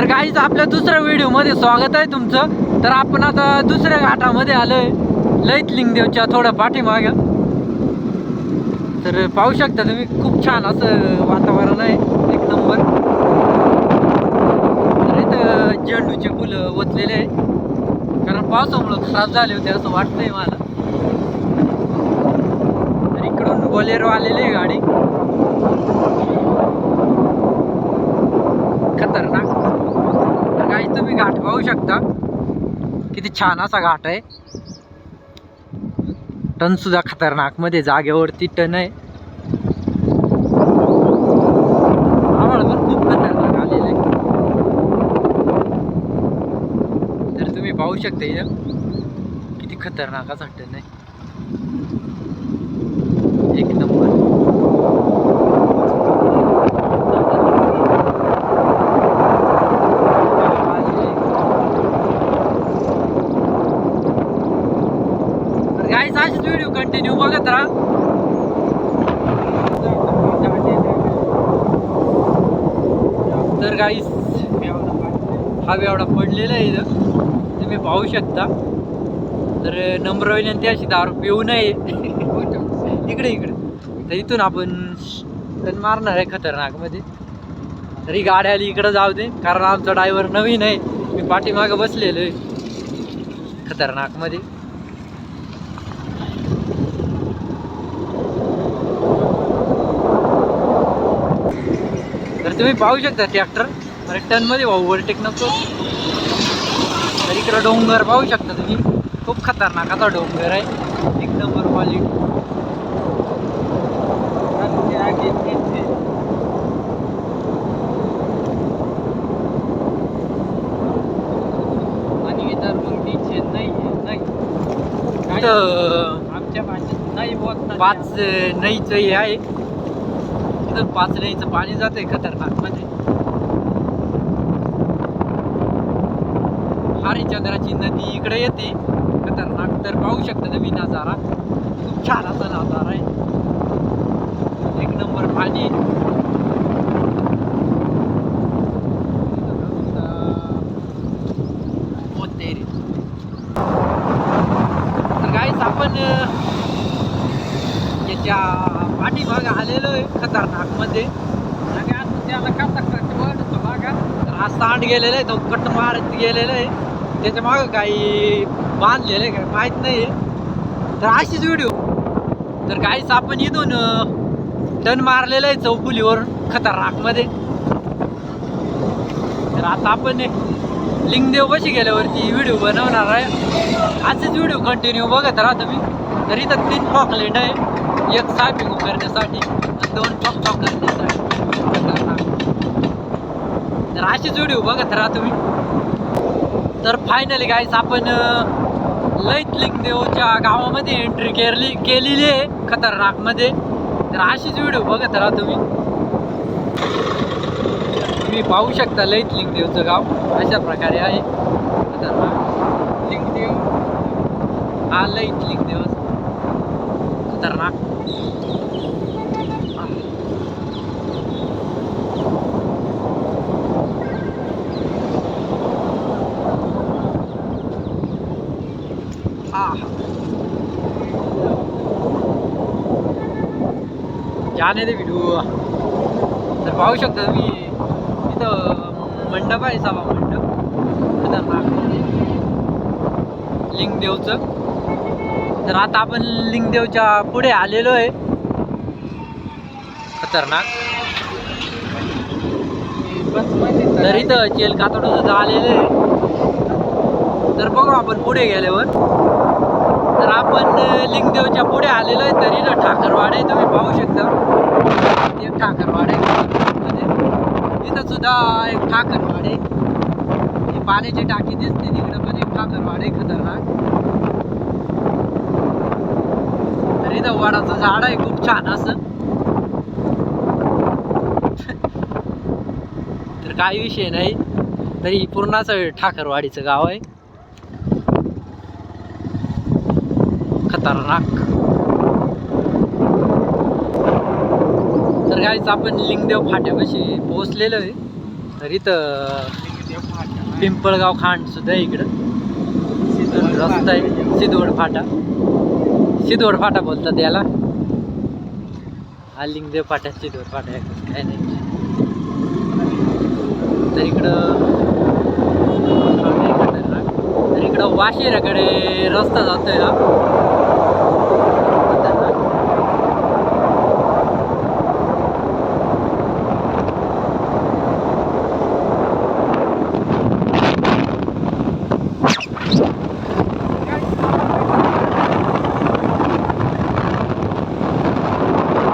तर काहीच आपल्या दुसऱ्या व्हिडिओमध्ये स्वागत आहे तुमचं. तर आपण आता दुसऱ्या घाटामध्ये आलोय. लईत लिंगदेवच्या थोडं पाठीमाग. तर पाहू शकता तुम्ही खूप छान असं वातावरण आहे. एक नंबर. तर इथं झेंडूचे फुलं ओतलेले आहे. कारण पावसामुळं खराब झाले होते असं वाटतंय मला. तर इकडून बोलेरो आलेली आहे गाडी. खतरनाक. घाट पाहू शकता. किती छान असा घाट आहे. टन सुद्धा खतरनाक. मध्ये जागेवरती टन आहे. आम्हाला पण खूप खतरनाक आलेलं आहे. तर तुम्ही पाहू शकता किती खतरनाक असा टन आहे एक नंबर तर गाईच अशीच व्हिडिओ कंटिन्यू बघत राहा तर गाईस हा एवढा पडलेला आहे इथं. तुम्ही पाहू शकता. तर नम्र विनंती अशी दारू पिऊ नये. इकडे इकडे. तर इथून आपण तर मारणार आहे खतरनाकमध्ये. तरी गाडी आली इकडं जाऊ दे. कारण आमचा ड्रायव्हर नवीन आहे. मी पाठीमागं बसलेलो आहे. खतरनाकमध्ये. तुम्ही पाहू शकता ट्रॅक्टर टनमध्ये ओव्हरटेक नको. तर इकडं डोंगर पाहू शकता तुम्ही. खूप खतरनाक असा डोंगर आहे. एक नंबर क्वालिटी आमच्या भाषेत नाही पाच नईचं हे आहे. इथं पाच पाणी जाते खतरनाक म्हणजे. हरिचंद्राची नदी इकडे येते. खतरनाक तर पाहू शकता तुम्ही नजारा. खूप छान असा नजारा आहे. एक नंबर पाणी पोतेरी तर गाईस आपण अं, याच्या पाठीभाग आलेलो आहे खतरनाकमध्ये. आणि आज त्याला कसा कट वाढतो बघा तर हा सांड गेलेला आहे तो कट मारत गेलेला आहे. त्याच्या मागं काही बांधलेलं आहे काय माहीत नाही तर अशीच व्हिडिओ तर काहीच आपण इथून टन मारलेलं आहे चौफुलीवरून खतरनाकमध्ये. तर आता आपण लिंगदेव कशी गेल्यावरती व्हिडिओ बनवणार आहे. असेच व्हिडिओ कंटिन्यू बघत राहा तुम्ही. तर इथं तीन फॉकलेट आहे. एक सायपिंग करण्यासाठी आणि दोन टॉप टॉप करण्यासाठी. तर अशी जोडी बघत राहा तुम्ही. तर फायनली गाईस आपण लईत लिंगदेवच्या गावामध्ये एंट्री केली केलेली आहे खतरनाकमध्ये. तर अशीच व्हिडिओ बघत राहा तुम्ही. तुम्ही पाहू शकता लईत लिंगदेवचं गाव अशा प्रकारे आहे. खतरनाक. लिंगदेव. हा लईत लिंगदेव खतरनाक. जाने दे व्हिडिओ तर पाहू शकता तुम्ही इथं मंडप आहे सभा मंडप. खतरनाक. लिंगदेवचं. तर आता आपण लिंगदेवच्या पुढे आलेलो आहे. खतरनाक. तर इथं चेल कातड सुद्धा आलेलं आहे. तर बघू आपण पुढे गेल्यावर. तर आपण लिंगदेवच्या पुढे आलेलो आहे. तरी ना ठाकरवाड आहे. तुम्ही पाहू शकता. एक ठाकरवाड आहे. इथं सुद्धा एक ठाकरवाड आहे. ही पाण्याची टाकी दिसते तिकडं पण एक ठाकरवाड आहे. खतरनाक तर इथं वडाचं झाड आहे खूप छान असं. तर काही विषय नाही. तरी पूर्ण ठाकरवाडीचं गाव आहे. खतरनाक. तर काहीच आपण लिंगदेव फाट्यापाशी पोहोचलेलो आहे. तर इथं पिंपळगाव खांड सुद्धा आहे इकडं. रस्ता आहे सिद्धोड फाटा. सिद्धोड फाटा बोलतात याला. हा लिंगदेव फाटा सिद्धोड फाटा आहे. काय नाही. तर इकडं तर इकडं वाशिराकडे रस्ता जातोय हा.